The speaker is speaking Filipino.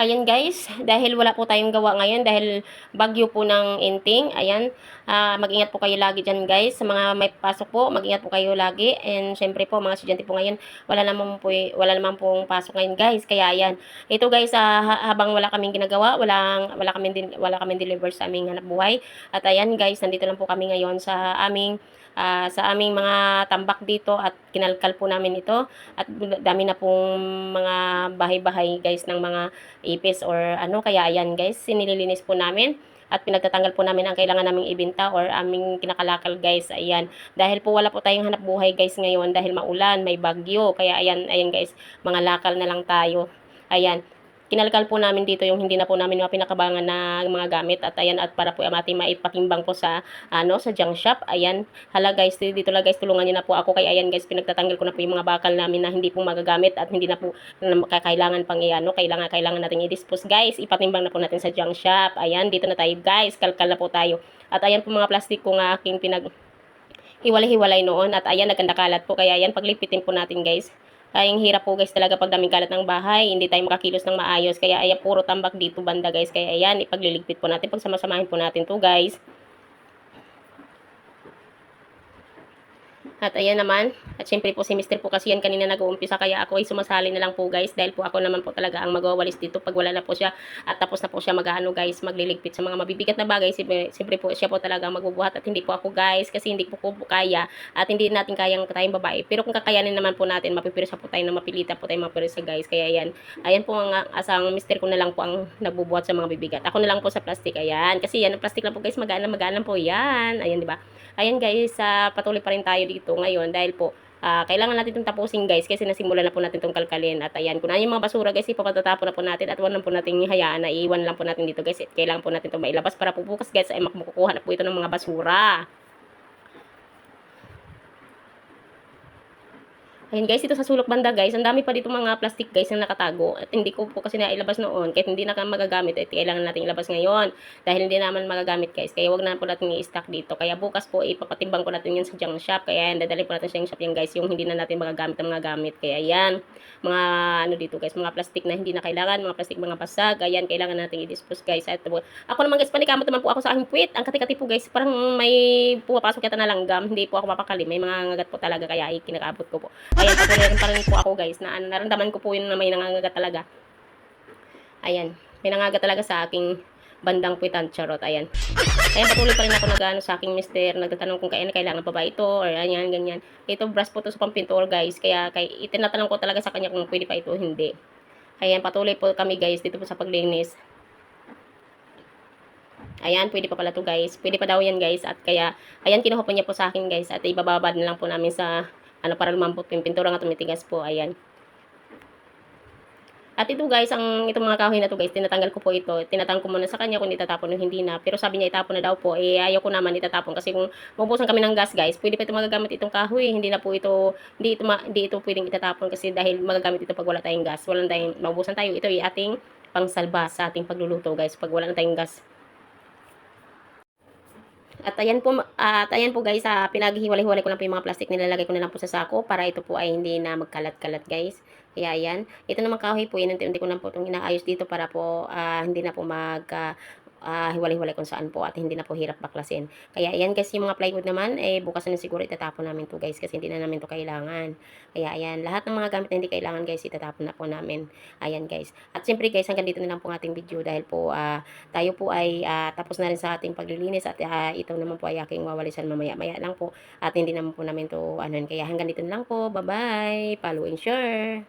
Ayan guys, dahil wala po tayong gawa ngayon, dahil bagyo po ng inting, ayan, ah, mag-ingat po kayo lagi dyan guys. Sa mga may pasok po, mag-ingat po kayo lagi. And syempre po, mga estudyante po ngayon, wala naman po, wala naman pong pasok ngayon guys. Kaya ayan, ito guys, ha- habang wala kaming ginagawa, walang, wala kaming, din, wala kaming deliver sa aming hanap buhay. At ayan guys, nandito lang po kami ngayon sa aming ah, sa aming mga tambak dito at kinalkal po namin ito at dami na pong mga bahay-bahay guys ng mga ipis or ano kaya ayan guys sinililinis po namin at pinagtatanggal po namin ang kailangan naming ibenta or aming kinakalakal guys ayan. Dahil po wala po tayong hanap buhay guys ngayon dahil maulan may bagyo kaya ayan ayan guys mga lakal na lang tayo ayan kinalkal po namin dito yung hindi na po namin mga pinakabangan na mga gamit. At ayan at para po ating maipatimbang po sa ano sa junk shop ayan. Hala guys dito lang guys tulungan niyo na po ako. Kay ayan guys pinagtatanggal ko na po yung mga bakal namin na hindi po magagamit at hindi na po na kailangan pang iano kailangan kailangan nating i-dispose guys. Ipatimbang na po natin sa junk shop. Ayan dito na tayo guys. Kalkal na po tayo. At ayan po mga plastic ko nga aking pinag hiwalay-hiwalay noon. At ayan nagkanda kalat po. Kaya ayan paglipitin po natin guys ay ang hirap po guys talaga pag daming kalat ng bahay hindi tayo makakilos ng maayos. Kaya ayan puro tambak dito banda guys. Kaya ayan ipagliligpit po natin. Pagsamasamahin po natin to guys At ayan naman, at syempre po si Mr. po kasi yan kanina nag-uumpisa kaya ako ay sumasali na lang po guys dahil po ako naman po talaga ang magwawalis dito pag wala na po siya at tapos na po siya mag-ano guys, magliligpit sa mga mabibigat na bagay. Siyempre, siyempre po siya po talaga ang magbubuhat at hindi po ako guys kasi hindi po ko kaya at hindi natin kayang tayong babae. Pero kung kakayanin naman po natin, mapipirsa po tayo na mapilitan po tayo mapirsa guys. Kaya ayan, ayan po ang asang Mr. ko na lang po ang nagbubuhat sa mga bibigat. Ako na lang po sa plastic, ayan. Kasi yan, ang plastic lang po guys, magana magana po yan. Ayan, di ba? Ayan guys, uh, patuloy pa rin tayo dito ngayon dahil po ah, kailangan natin itong tapusin guys kasi nasimulan na po natin itong kalkalin at ayan, kung ano yung mga basura guys, ipapatatapon na po natin at wala na po natin hayaan na iiwan lang po natin dito guys kailangan po natin itong mailabas para po bukas guys ay makukuha na po ito ng mga basura. Ayun guys, ito sa sulok banda guys, ang dami pa dito mga plastic guys na nakatago. At hindi ko po kasi nailabas noon, kahit hindi na magagamit, at kailangan natin ilabas ngayon. Dahil hindi naman magagamit guys, kaya wag na po natin i-stack dito. Kaya bukas po, ipapatimbang ko natin yun sa junk shop. Kaya yan, dadali po natin sa junk shop yan guys, yung hindi na natin magagamit ng mga gamit. Kaya yan, mga ano dito guys, mga plastic na hindi na kailangan, mga plastic mga basag, ayan, kailangan natin i-dispose guys. At ako naman guys, panikamot naman po ako sa aking puwit. Ang kati-kati po guys, parang may pumapasok yata na langgam, hindi po ako mapakali. May mga ngagat po talaga, kaya ikinakabot ko po. Ayan, patuloy rin pa rin po ako guys, na naramdaman ko po yun na may nangangagat talaga. Ayan, may nangagat talaga sa aking bandang puwitan, charot, ayan. Ayan, patuloy pa rin ako nag sa aking mister, nagtatanong kung kailan kailangan pa ba ito, or ayan, ganyan. Ito, brush po to sa pampintor, guys, kaya kay, itinatanong ko talaga sa kanya kung pwede pa ito, hindi. Ayan, patuloy po kami, guys, dito po sa paglinis. Ayan, pwede pa pala to guys. Pwede pa daw yan, guys. At kaya, ayan, kinuha po niya po sa akin, guys. At ibababad na lang po namin sa ano para lumambot yung pintura nga tumitigas po ayan at ito guys, ang itong mga kahoy na to guys, tinatanggal ko po ito. Tinatanggal ko muna sa kanya kung itatapon o hindi na. Pero sabi niya itapon na daw po. Eh ayaw ko naman itatapon kasi kung mabusan kami ng gas guys, pwede pa ito magagamit itong kahoy. Hindi na po ito, hindi ito, hindi ito pwedeng itatapon kasi dahil magagamit ito pag wala tayong gas. Wala tayong, mabusan tayo. Ito ay ating pangsalba sa ating pagluluto guys pag wala na tayong gas. At ayan po, at ayan po guys, uh, pinaghiwalay-hiwalay ko lang po yung mga plastic, nilalagay ko na lang po sa sako para ito po ay hindi na magkalat-kalat guys. Kaya ayan, ito naman kahoy po, yun, unti-unti ko lang po itong inaayos dito para po uh, hindi na po mag, uh, uh, hiwalay-hiwalay kung saan po at hindi na po hirap baklasin. Kaya ayan guys, yung mga plywood naman, eh bukas na siguro itatapon namin to guys kasi hindi na namin to kailangan. Kaya ayan, lahat ng mga gamit na hindi kailangan guys, itatapon na po namin. Ayan guys. At siyempre guys, hanggang dito na lang po ating video dahil po uh, tayo po ay uh, tapos na rin sa ating paglilinis at uh, ito naman po ay aking wawalisan mamaya-maya lang po at hindi naman po namin to ano kaya hanggang dito na lang po. Bye-bye. Follow and share.